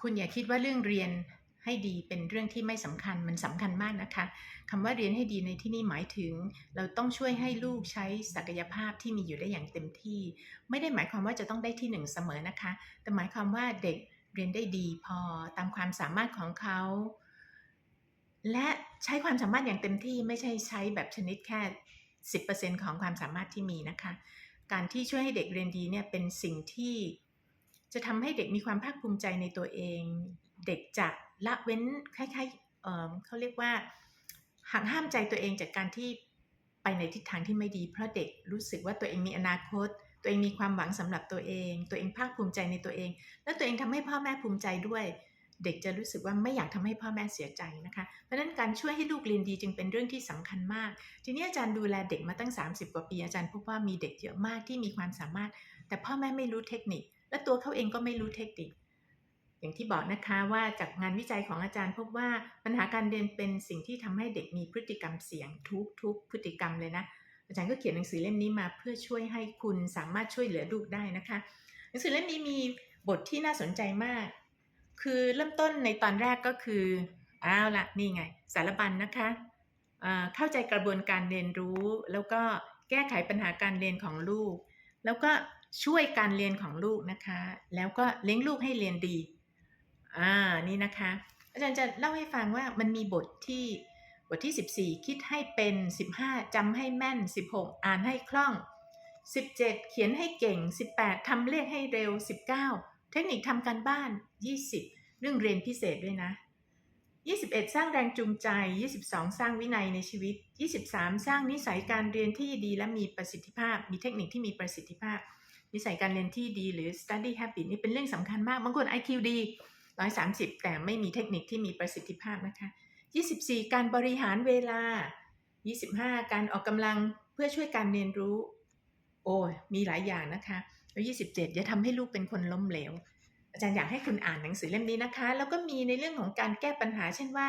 คุณอย่าคิดว่าเรื่องเรียนให้ดีเป็นเรื่องที่ไม่สำคัญมันสำคัญมากนะคะคำว่าเรียนให้ดีในที่นี่หมายถึง เราต้องช่วยให้ลูกใช้ศักยภาพที่มีอยู่ได้อย่างเต็มที่ ไม่ได้หมายความว่าจะต้องได้ที่หนึ่งเสมอนะคะ แต่หมายความว่าเด็กเรียนได้ดีพอตามความสามารถของเขา และใช้ความสามารถอย่างเต็มที่ไม่ใช่ใช้แบบชนิดแค่ 10%ของความสามารถที่มีนะคะ การที่ช่วยให้เด็กเรียนดีเนี่ยเป็นสิ่งที่ จะทำให้เด็กมีความภาคภูมิใจในตัวเอง เด็กจะละเว้นคล้ายๆเเขาเรียกว่าหักห้ามใจตัวเองจากการที่ไปในทิศทางที่ไม่ดี เพราะเด็กรู้สึกว่าตัวเองมีอนาคต ตัวเองมีความหวังสำหรับตัวเอง ตัวเองภาคภูมิใจในตัวเอง และตัวเองทำให้พ่อแม่ภูมิใจด้วย เด็กจะรู้สึกว่าไม่อยากทำให้พ่อแม่เสียใจนะคะ เพราะฉะนั้นการช่วยให้ลูกเรียนดีจึงเป็นเรื่องที่สำคัญมาก ทีนี้อาจารย์ดูแลเด็กมาตั้ง 30 กว่าปีอาจารย์พบว่ามีเด็กเยอะมากที่มีความสามารถ แต่พ่อแม่ไม่รู้เทคนิค และตัวเขาเองก็ไม่รู้เทคนิค อย่างที่บอกนะคะว่าจากงานวิจัยของอาจารย์พบว่าปัญหาการเรียนเป็นสิ่งที่ทำให้เด็กมีพฤติกรรมเสี่ยงทุกทุกพฤติกรรมเลยนะอาจารย์ก็เขียนหนังสือเล่มนี้มาเพื่อช่วยให้คุณสามารถช่วยเหลือลูกได้นะคะ หนังสือเล่มนี้มีบทที่น่าสนใจมาก คือเริ่มต้นในตอนแรกก็คืออ้าวละนี่ไง สารบัญนะคะเข้าใจกระบวนการเรียนรู้ แล้วก็แก้ไขปัญหาการเรียนของลูก แล้วก็ ช่วยการเรียนของลูกนะคะ แล้วก็เลี้ยงลูกให้เรียนดีอ่านี่นะคะ อาจารย์จะเล่าให้ฟังว่ามันมีบทที่บทที่ 14 คิดให้เป็น 15จำให้แม่น 16 อ่านให้คล่อง 17 เขียนให้เก่ง 18ทำเลขให้เร็ว 19 เทคนิคทำการบ้าน 20 เรื่องเรียนพิเศษด้วยนะ 21 สร้างแรงจูงใจ 22 สร้างวินัยในชีวิต 23 สร้างนิสัยการเรียนที่ดีและมีประสิทธิภาพ มีเทคนิคที่มีประสิทธิภาพ นิสัยการเรียนที่ดีหรือ study habit นี่เป็นเรื่องสำคัญมากบางคน IQ ดี 130 แต่ไม่มีเทคนิคที่มีประสิทธิภาพนะคะ 24 การบริหารเวลา 25 การออกกำลังเพื่อช่วยการเรียนรู้ โอ้ยมีหลายอย่างนะคะแล้ว27 อย่าทำให้ลูกเป็นคนล้มเหลว อาจารย์อยากให้คุณอ่านหนังสือเล่มนี้นะคะ แล้วก็มีในเรื่องของการแก้ปัญหา เช่นว่า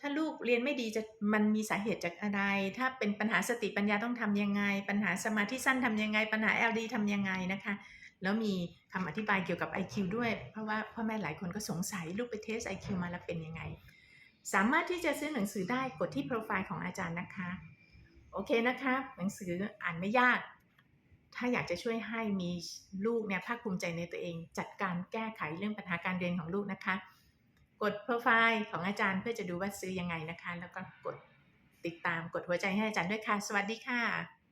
ถ้าลูกเรียนไม่ดีจะมันมีสาเหตุจากอะไร ถ้าเป็นปัญหาสติปัญญาต้องทำยังไง ปัญหาสมาธิสั้นทำยังไง ปัญหา LD ทำยังไงนะคะ แล้วมีคำอธิบายเกี่ยวกับ IQ ด้วย เพราะว่าพ่อแม่หลายคนก็สงสัยลูกไปเทส IQ มาแล้วเป็นยังไง สามารถที่จะซื้อหนังสือได้กดที่โปรไฟล์ของอาจารย์นะคะ โอเคนะคะ หนังสืออ่านไม่ยาก ถ้าอยากจะช่วยให้มีลูกเนี่ยภาคภูมิใจในตัวเอง จัดการแก้ไขเรื่องปัญหาการเรียนของลูกนะคะ กดโปรไฟล์ของอาจารย์เพื่อจะดูว่าซื้อยังไงนะคะ แล้วก็กดติดตามกดหัวใจให้อาจารย์ด้วยค่ะ สวัสดีค่ะ